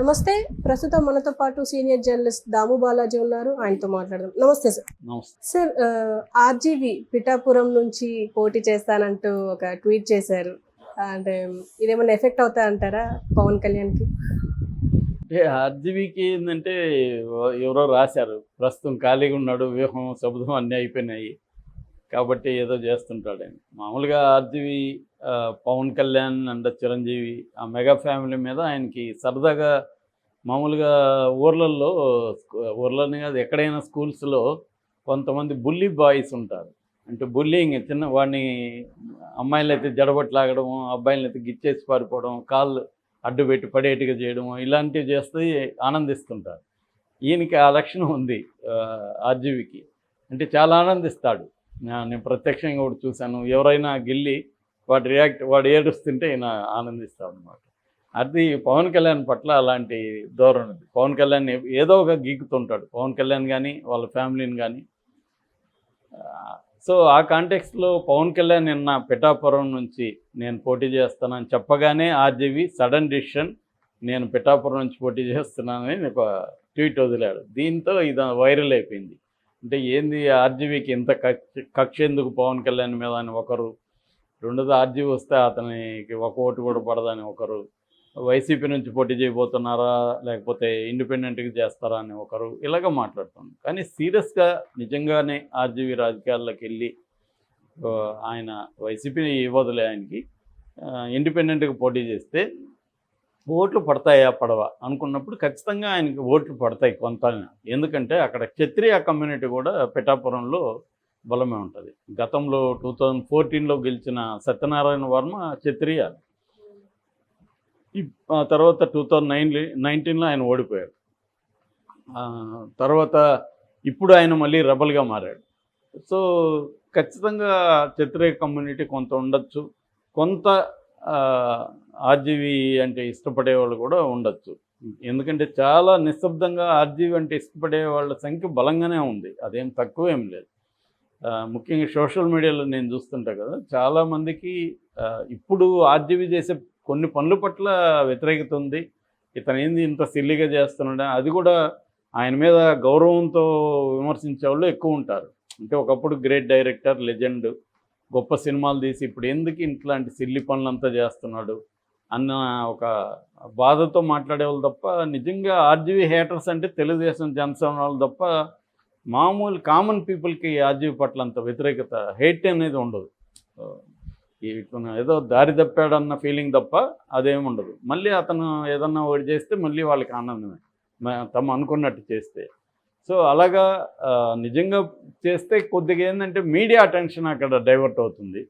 నమస్తే. ప్రస్తుతం మనతో పాటు సీనియర్ జర్నలిస్ట్ దాము బాలాజీ ఉన్నారు. ఆయనతో మాట్లాడదాం. నమస్తే సార్. సార్ ఆర్జీవి పిఠాపురం నుంచి పోటీ చేస్తానంటూ ఒక ట్వీట్ చేశారు. అంటే ఇదేమైనా ఎఫెక్ట్ అవుతా అంటారా పవన్ కళ్యాణ్కి? అంటే ఆర్జీవీకి ఏంటంటే ఎవరో రాశారు. ప్రస్తుతం ఖాళీగా ఉన్నాడు వ్యూహం శబ్దం అన్నీ అయిపోయినాయి. కాబట్టి ఏదో చేస్తుంటాడు ఆయన. మామూలుగా ఆర్జీవి పవన్ కళ్యాణ్ అండ్ చిరంజీవి ఆ మెగా ఫ్యామిలీ మీద ఆయనకి సరదాగా మామూలుగా ఊర్లలో ఊర్లని కాదు ఎక్కడైనా స్కూల్స్లో కొంతమంది బుల్లి బాయ్స్ ఉంటారు. అంటే బుల్లింగ్ చిన్న వాడిని అమ్మాయిలు అయితే జడబట్లాగడము అబ్బాయిలను అయితే గిచ్చేసి పారిపోవడం కాళ్ళు అడ్డు పెట్టి పడేట్టుగా చేయడము ఇలాంటివి చేస్తే ఆనందిస్తుంటారు. ఈయనకి ఆ లక్షణం ఉంది ఆర్జీవికి. అంటే చాలా ఆనందిస్తాడు. నేను ప్రత్యక్షంగా కూడా చూశాను. ఎవరైనా గిల్లి వాడు రియాక్ట్ వాడు ఏడుస్తుంటే ఈయన ఆనందిస్తామన్నమాట అది పవన్ కళ్యాణ్ పట్ల అలాంటి ధోరణి ఉంది. పవన్ కళ్యాణ్ ఏదో ఒక గీకుతుంటాడు. పవన్ కళ్యాణ్ కానీ వాళ్ళ ఫ్యామిలీని కానీ సో ఆ కాంటెక్స్లో పవన్ కళ్యాణ్ నిన్న పిఠాపురం నుంచి నేను పోటీ చేస్తానని చెప్పగానే ఆర్జీవి సడన్ డిసిషన్ నేను పిఠాపురం నుంచి పోటీ చేస్తున్నానని ఒక ట్వీట్ వదిలాడు. దీంతో ఇది వైరల్ అయిపోయింది. అంటే ఏంది ఆర్జీవీకి ఇంత కక్ష కక్ష ఎందుకు పవన్ కళ్యాణ్ మీద అని ఒకరు? రెండోది ఆర్జీవీ వస్తే అతనికి ఒక ఓటు కూడా పడదని ఒకరు. వైసీపీ నుంచి పోటీ చేయబోతున్నారా? లేకపోతే ఇండిపెండెంట్గా చేస్తారా అని ఒకరు ఇలాగ మాట్లాడుతున్నాం కానీ సీరియస్గా నిజంగానే ఆర్జీవీ రాజకీయాల్లోకి వెళ్ళి ఆయన వైసీపీని ఇవ్వదులే ఆయనకి. ఇండిపెండెంట్గా పోటీ చేస్తే ఓట్లు పడతాయా పడవ అనుకున్నప్పుడు ఖచ్చితంగా ఆయనకి ఓట్లు పడతాయి కొంత ఎందుకంటే అక్కడ క్షత్రియ కమ్యూనిటీ కూడా పిఠాపురంలో బలమే ఉంటుంది. గతంలో టూ థౌజండ్ ఫోర్టీన్లో గెలిచిన సత్యనారాయణ వర్మ క్షత్రియ. ఆ తర్వాత టూ థౌజండ్ నైన్ నైన్టీన్లో ఆయన ఓడిపోయాడు. తర్వాత ఇప్పుడు ఆయన మళ్ళీ రెబల్గా మారాడు. సో ఖచ్చితంగా క్షత్రియ కమ్యూనిటీ కొంత ఉండొచ్చు. కొంత ఆర్జీవి అంటే ఇష్టపడే వాళ్ళు కూడా ఉండొచ్చు. ఎందుకంటే చాలా నిశ్శబ్దంగా ఆర్జీవి అంటే ఇష్టపడే వాళ్ళ సంఖ్య బలంగానే ఉంది. అదేం తక్కువేం లేదు. ముఖ్యంగా సోషల్ మీడియాలో నేను చూస్తుంటా కదా చాలామందికి ఇప్పుడు ఆర్జీవి చేసే కొన్ని పనుల పట్ల వ్యతిరేకత ఉంది. ఇతను ఏంది ఇంత సిల్లిగా చేస్తున్నాడు? అది కూడా ఆయన మీద గౌరవంతో విమర్శించే వాళ్ళు ఎక్కువ ఉంటారు. అంటే ఒకప్పుడు గ్రేట్ డైరెక్టర్ లెజెండ్ గొప్ప సినిమాలు తీసి ఇప్పుడు ఎందుకు ఇట్లాంటి సిల్లి పనులంతా చేస్తున్నాడు? అన్న ఒక బాధతో మాట్లాడే వాళ్ళు తప్ప నిజంగా ఆర్జీవీ హేటర్స్ అంటే తెలుగుదేశం జనసేన వాళ్ళు తప్ప మామూలు కామన్ పీపుల్కి ఆర్జీవీ పట్ల అంత వ్యతిరేకత హేట్ అనేది ఉండదు. ఏదో దారి తప్పాడన్న ఫీలింగ్ తప్ప అదేమి ఉండదు. మళ్ళీ అతను ఏదన్నా ఒకటి చేస్తే మళ్ళీ వాళ్ళకి ఆనందమే. తమ అనుకున్నట్టు చేస్తే. సో అలాగా నిజంగా చేస్తే కొద్దిగా ఏంటంటే మీడియా అటెన్షన్ అక్కడ డైవర్ట్ అవుతుంది.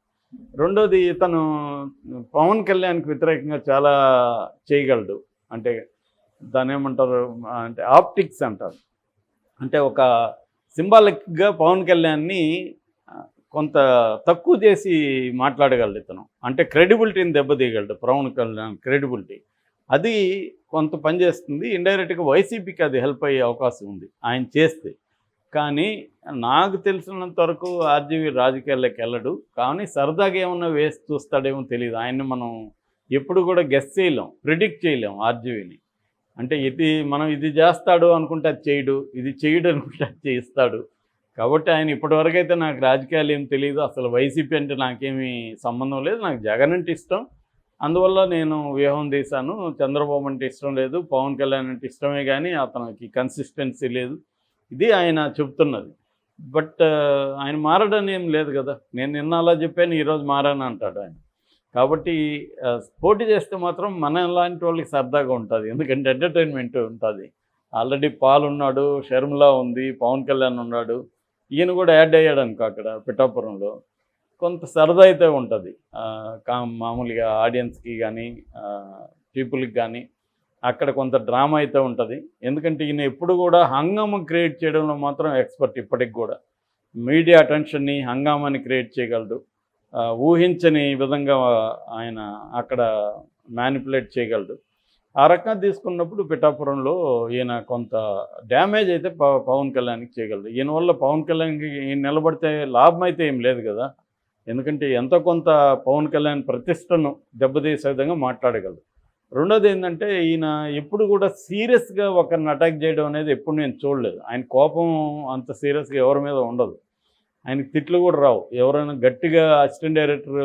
రెండోది ఇతను పవన్ కళ్యాణ్కి వ్యతిరేకంగా చాలా చేయగలడు. అంటే దాని ఏమంటారు అంటే ఆప్టిక్స్ అంటారు. అంటే ఒక సింబాలిక్గా పవన్ కళ్యాణ్ని కొంత తక్కువ చేసి మాట్లాడగలడు ఇతను. అంటే క్రెడిబిలిటీని దెబ్బతీయగలడు. పవన్ కళ్యాణ్ క్రెడిబిలిటీ. అది కొంత పనిచేస్తుంది. ఇండైరెక్ట్గా వైసీపీకి అది హెల్ప్ అయ్యే అవకాశం ఉంది. ఆయన చేస్తే. కానీ నాకు తెలిసినంత వరకు ఆర్జీవీ రాజకీయాల్లోకి వెళ్ళడు. కానీ సరదాగా ఏమన్నా వేసి చూస్తాడేమో తెలియదు ఆయన్ని మనం ఎప్పుడు కూడా గెస్ చేయలేం ప్రిడిక్ట్ చేయలేం ఆర్జీవీని. అంటే ఇది మనం ఇది చేస్తాడు అనుకుంటే అది చేయడు ఇది చేయడు అనుకుంటే అది చేయిస్తాడు. కాబట్టి ఆయన ఇప్పటివరకు అయితే నాకు రాజకీయాలు ఏం తెలియదు అసలు వైసీపీ అంటే నాకేమీ సంబంధం లేదు. నాకు జగన్ అంటే ఇష్టం. అందువల్ల నేను వ్యూహం తీశాను. చంద్రబాబు అంటే ఇష్టం లేదు. పవన్ కళ్యాణ్ అంటే ఇష్టమే కానీ అతనికి కన్సిస్టెన్సీ లేదు. ఇది ఆయన చెప్తున్నది. బట్ ఆయన మారడని ఏం లేదు కదా. నేను నిన్న అలా చెప్పాను ఈరోజు మారాను అంటాడు ఆయన. కాబట్టి పోటీ చేస్తే మాత్రం మన లాంటి వాళ్ళకి సరదాగా ఉంటుంది. ఎందుకంటే ఎంటర్టైన్మెంట్ ఉంటుంది. ఆల్రెడీ పాల్ ఉన్నాడు షర్మిలా ఉంది పవన్ కళ్యాణ్ ఉన్నాడు. ఈయన కూడా యాడ్ అయ్యాడు అనుకో అక్కడ పిఠాపురంలో. కొంత సరదా అయితే ఉంటుంది. కా మామూలుగా ఆడియన్స్కి కానీ పీపుల్కి కానీ అక్కడ కొంత డ్రామా అయితే ఉంటుంది. ఎందుకంటే ఈయన ఎప్పుడు కూడా హంగామం క్రియేట్ చేయడంలో మాత్రం ఎక్స్పర్ట్ ఇప్పటికి కూడా. మీడియా అటెన్షన్ని హంగామాని క్రియేట్ చేయగలడు. ఊహించని విధంగా ఆయన అక్కడ మ్యానిపులేట్ చేయగలడు. ఆ రకంగా తీసుకున్నప్పుడు పిఠాపురంలో ఈయన కొంత డ్యామేజ్ అయితే ప- పవన్ కళ్యాణ్కి చేయగలడు. ఈయన వల్ల పవన్ కళ్యాణ్కి ఈయన నిలబడితే లాభం అయితే ఏం లేదు కదా. ఎందుకంటే ఎంతో కొంత పవన్ కళ్యాణ్ ప్రతిష్టను దెబ్బతీసే విధంగా మాట్లాడగలడు. రెండోది ఏంటంటే ఈయన ఎప్పుడు కూడా సీరియస్గా ఒకరిని అటాక్ చేయడం అనేది ఎప్పుడు నేను చూడలేదు. ఆయన కోపం అంత సీరియస్గా ఎవరి మీద ఉండదు. ఆయనకి తిట్లు కూడా రావు. ఎవరైనా గట్టిగా అసిస్టెంట్ డైరెక్టర్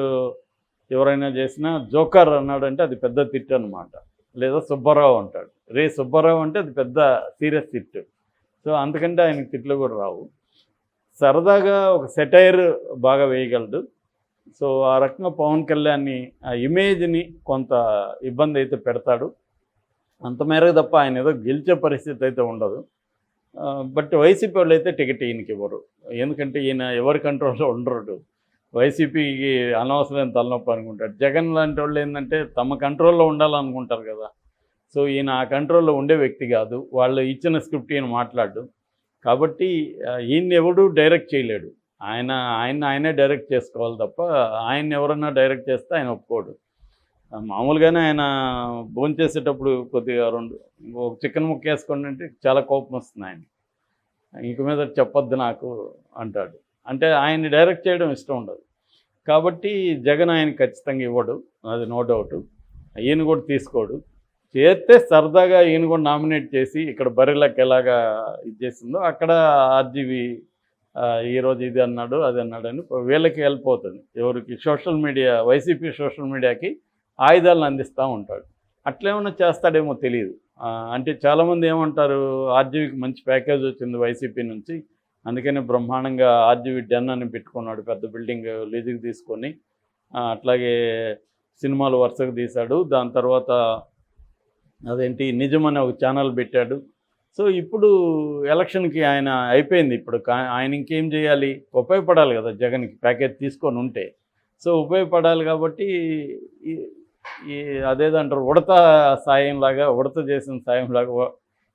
ఎవరైనా చేసినా జోకర్ అన్నాడంటే అది పెద్ద తిట్టు అనమాట లేదా సుబ్బారావు అంటాడు. రే సుబ్బారావు అంటే అది పెద్ద సీరియస్ తిట్టు సో అందుకంటే ఆయనకి తిట్లు కూడా రావు. సరదాగా ఒక సెటైర్ బాగా వేయగలడు. సో ఆ రకంగా పవన్ కళ్యాణ్ని ఆ ఇమేజ్ని కొంత ఇబ్బంది అయితే పెడతాడు. అంత మేరకు తప్ప ఆయన ఏదో గెలిచే పరిస్థితి అయితే ఉండదు. బట్ వైసీపీ వాళ్ళు అయితే టికెట్ ఈయనకి ఇవ్వరు. ఎందుకంటే ఈయన ఎవరి కంట్రోల్లో ఉండరు. వైసీపీకి అనవసరమైన తలనొప్పి అనుకుంటాడు. జగన్ లాంటి వాళ్ళు ఏంటంటే తమ కంట్రోల్లో ఉండాలనుకుంటారు కదా. సో ఈయన ఆ కంట్రోల్లో ఉండే వ్యక్తి కాదు. వాళ్ళు ఇచ్చిన స్క్రిప్ట్ ఈయన మాట్లాడు. కాబట్టి ఈయన ఈయన్ని ఎవడు డైరెక్ట్ చేయలేడు. ఆయన ఆయన ఆయనే డైరెక్ట్ చేసుకోవాలి తప్ప ఆయన ఎవరన్నా డైరెక్ట్ చేస్తే ఆయన ఒప్పుకోడు. మామూలుగానే ఆయన భోంచేసేటప్పుడు కొద్దిగా రెండు ఒక చికెన్ ముక్క వేసుకోండి అంటే చాలా కోపం వస్తుంది ఆయన ఇంక మీద చెప్పొద్దు నాకు అంటాడు. అంటే ఆయన్ని డైరెక్ట్ చేయడం ఇష్టం ఉండదు. కాబట్టి జగన్ ఆయన ఖచ్చితంగా ఇవ్వడు. అది నో డౌట్. ఈయన కూడా తీసుకోడు. చేస్తే సరదాగా ఈయన కూడా నామినేట్ చేసి ఇక్కడ బరిలకు ఎలాగా ఇది చేసిందో అక్కడ ఆర్జీవి ఈరోజు ఇది అన్నాడు అది అన్నాడు అని వీళ్ళకి వెళ్ళిపోతుంది ఎవరికి? సోషల్ మీడియా వైసీపీ సోషల్ మీడియాకి ఆయుధాలను అందిస్తూ ఉంటాడు. అట్లేమన్నా చేస్తాడేమో తెలియదు అంటే చాలామంది ఏమంటారు ఆర్జీవికి మంచి ప్యాకేజ్ వచ్చింది వైసీపీ నుంచి. అందుకని బ్రహ్మాండంగా ఆర్జీవి డెన్ అని పెట్టుకున్నాడు పెద్ద బిల్డింగ్ లీజుకి తీసుకొని. అట్లాగే సినిమాలు వరుసగా తీశాడు. దాని తర్వాత అదేంటి నిజం అనే ఒక ఛానల్ పెట్టాడు. సో ఇప్పుడు ఎలక్షన్కి ఆయన అయిపోయింది. ఇప్పుడు కా- ఆయన ఇంకేం చేయాలి? ఉపయోగపడాలి కదా జగన్కి ప్యాకేజ్ తీసుకొని ఉంటే. సో ఉపయోగపడాలి కాబట్టి ఈ- ఈ అదేదంటారు ఉడత సాయంలాగా ఉడత చేసిన సాయంలాగా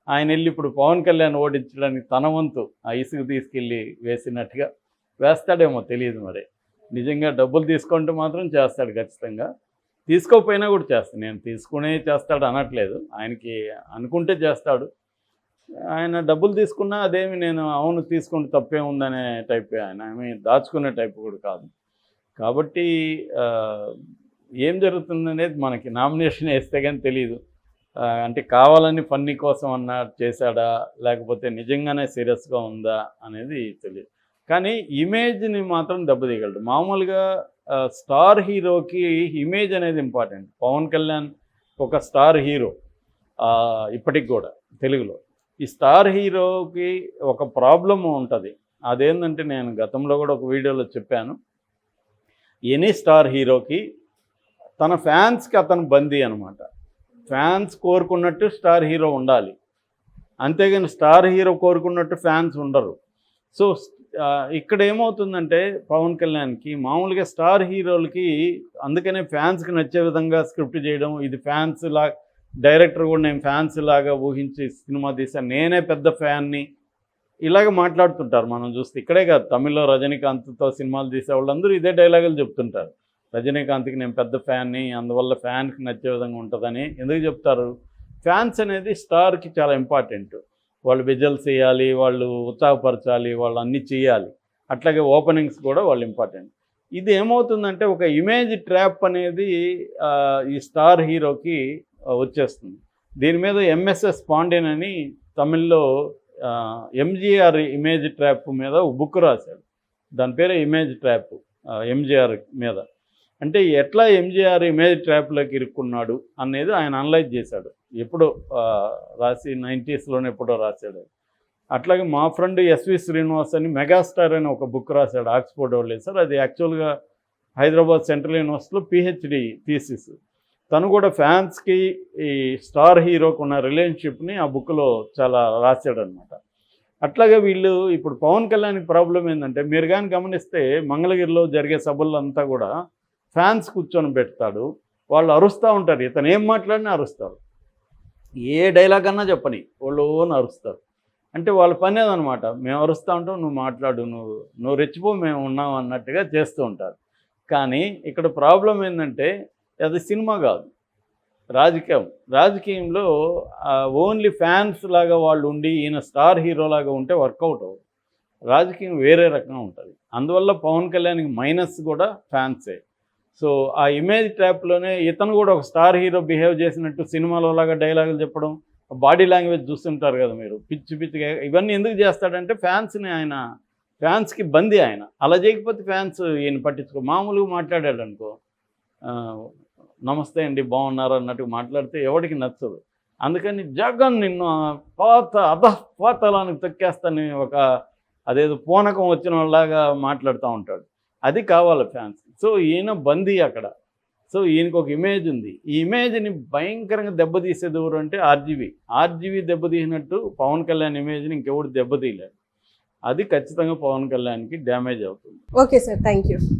ఆయన వెళ్ళి ఇప్పుడు పవన్ కళ్యాణ్ ఓడించడానికి తన వంతు ఆ ఇసుక తీసుకెళ్ళి వేసినట్టుగా వేస్తాడేమో తెలియదు మరి. నిజంగా డబ్బులు తీసుకుంటే మాత్రం చేస్తాడు ఖచ్చితంగా. తీసుకోకపోయినా కూడా చేస్తాను నేను తీసుకునే చేస్తాడు అనట్లేదు. ఆయనకి అనుకుంటే చేస్తాడు. ఆయన డబ్బులు తీసుకున్నా అదేమి నేను అవును తీసుకుంటే తప్పే ఉందనే టైప్ ఆయన. ఆమె దాచుకునే టైప్ కూడా కాదు. కాబట్టి ఏం జరుగుతుందనేది మనకి నామినేషన్ వేస్తే కానీ తెలియదు అంటే కావాలని ఫన్నీ కోసం అన్నా చేశాడా లేకపోతే నిజంగానే సీరియస్గా ఉందా అనేది తెలియదు కానీ ఇమేజ్ని మాత్రం దెబ్బతీయగలడు. మామూలుగా స్టార్ హీరోకి ఇమేజ్ అనేది ఇంపార్టెంట్. పవన్ కళ్యాణ్ ఒక స్టార్ హీరో ఇప్పటికి కూడా తెలుగులో. ఈ స్టార్ హీరోకి ఒక ప్రాబ్లం ఉంటుంది. అదేంటంటే నేను గతంలో కూడా ఒక వీడియోలో చెప్పాను. ఎనీ స్టార్ హీరోకి తన ఫ్యాన్స్కి అతను బందీ అనమాట ఫ్యాన్స్ కోరుకున్నట్టు స్టార్ హీరో ఉండాలి. అంతేగాని స్టార్ హీరో కోరుకున్నట్టు ఫ్యాన్స్ ఉండరు. సో ఇక్కడ ఏమవుతుందంటే పవన్ కళ్యాణ్కి మామూలుగా స్టార్ హీరోలకి అందుకనే ఫ్యాన్స్కి నచ్చే విధంగా స్క్రిప్ట్ చేయడం ఇది ఫ్యాన్స్ లా డైరెక్టర్ కూడా నేను ఫ్యాన్స్ లాగా ఊహించి సినిమా తీసాను నేనే పెద్ద ఫ్యాన్ని ఇలాగ మాట్లాడుతుంటారు. మనం చూస్తే ఇక్కడే కాదు తమిళ్ళో రజనీకాంత్తో సినిమాలు తీసే వాళ్ళందరూ ఇదే డైలాగులు చెప్తుంటారు. రజనీకాంత్కి నేను పెద్ద ఫ్యాన్ని అందువల్ల ఫ్యాన్కి నచ్చే విధంగా ఉంటుందని ఎందుకు చెప్తారు? ఫ్యాన్స్ అనేది స్టార్కి చాలా ఇంపార్టెంట్. వాళ్ళు విజల్స్ చేయాలి వాళ్ళు ఉత్సాహపరచాలి వాళ్ళు అన్నీ చేయాలి. అట్లాగే ఓపెనింగ్స్ కూడా వాళ్ళు ఇంపార్టెంట్. ఇది ఏమవుతుందంటే ఒక ఇమేజ్ ట్రాప్ అనేది ఈ స్టార్ హీరోకి వచ్చేస్తుంది. దీని మీద ఎంఎస్ఎస్ పాండ్యన్ అని తమిళ్ళో ఎంజీఆర్ ఇమేజ్ ట్రాప్ మీద బుక్ రాశాడు. దాని పేరు ఇమేజ్ ట్రాప్ ఎంజీఆర్ మీద. అంటే ఎట్లా ఎంజీఆర్ ఇమేజ్ ట్రాప్లోకి ఇరుక్కున్నాడు అనేది ఆయన అనలైజ్ చేశాడు. ఎప్పుడో రాసి నైంటీస్లోనే ఎప్పుడో రాశాడు. అట్లాగే మా ఫ్రెండ్ ఎస్వి శ్రీనివాస్ అని మెగాస్టార్ అని ఒక బుక్ రాశాడు. ఆక్స్ఫోర్డ్ వాళ్ళు సార్. అది యాక్చువల్గా హైదరాబాద్ సెంట్రల్ యూనివర్సిటీలో పిహెచ్డి థీసిస్ తను కూడా ఫ్యాన్స్కి ఈ స్టార్ హీరోకు ఉన్న రిలేషన్షిప్ని ఆ బుక్లో చాలా రాశాడనమాట అట్లాగే వీళ్ళు ఇప్పుడు పవన్ కళ్యాణ్కి ప్రాబ్లం ఏంటంటే మీరు కానీ గమనిస్తే మంగళగిరిలో జరిగే సభలంతా కూడా ఫ్యాన్స్ కూర్చొని పెడతాడు. వాళ్ళు అరుస్తూ ఉంటారు. ఇతను ఏం మాట్లాడినా అరుస్తారు ఏ డైలాగ్ అన్నా చెప్పని వాళ్ళు ఓన్ అరుస్తారు. అంటే వాళ్ళ పని అదనమాట మేము అరుస్తూ ఉంటాం నువ్వు మాట్లాడు నువ్వు నువ్వు రెచ్చిపో మేము ఉన్నాం అన్నట్టుగా చేస్తూ ఉంటారు. కానీ ఇక్కడ ప్రాబ్లం ఏంటంటే అది సినిమా కాదు. రాజకీయం. రాజకీయంలో ఓన్లీ ఫ్యాన్స్ లాగా వాళ్ళు ఉండి ఈయన స్టార్ హీరో లాగా ఉంటే వర్కౌట్ అవ్వదు. రాజకీయం వేరే రకంగా ఉంటుంది. అందువల్ల పవన్ కళ్యాణ్కి మైనస్ కూడా ఫ్యాన్సే. సో ఆ ఇమేజ్ ట్యాప్లోనే ఇతను కూడా ఒక స్టార్ హీరో బిహేవ్ చేసినట్టు సినిమాలో లాగా డైలాగులు చెప్పడం బాడీ లాంగ్వేజ్ చూస్తుంటారు కదా మీరు. పిచ్చి పిచ్చిగా ఇవన్నీ ఎందుకు చేస్తాడంటే ఫ్యాన్స్ని ఆయన ఫ్యాన్స్కి బందీ ఆయన. అలా చేయకపోతే ఫ్యాన్స్ ఈయన పట్టించుకో. మామూలుగా మాట్లాడాడు అనుకో నమస్తే అండి బాగున్నారు అన్నట్టు మాట్లాడితే ఎవరికి నచ్చదు. అందుకని జగన్ నిన్ను పాత అధ పాతలానికి తొక్కేస్తాని ఒక అదేదో పూనకం వచ్చిన వాళ్ళలాగా మాట్లాడుతూ ఉంటాడు. అది కావాలి ఫ్యాన్స్ సో ఈయన బందీ అక్కడ. సో ఈయనకు ఒక ఇమేజ్ ఉంది. ఈ ఇమేజ్ని భయంకరంగా దెబ్బతీసేది ఎవరు అంటే ఆర్జీవి. ఆర్జీవి దెబ్బతీసినట్టు పవన్ కళ్యాణ్ ఇమేజ్ని ఇంకెవడు దెబ్బతీయలేదు అది ఖచ్చితంగా పవన్ కళ్యాణ్కి డ్యామేజ్ అవుతుంది. Okay sir thank you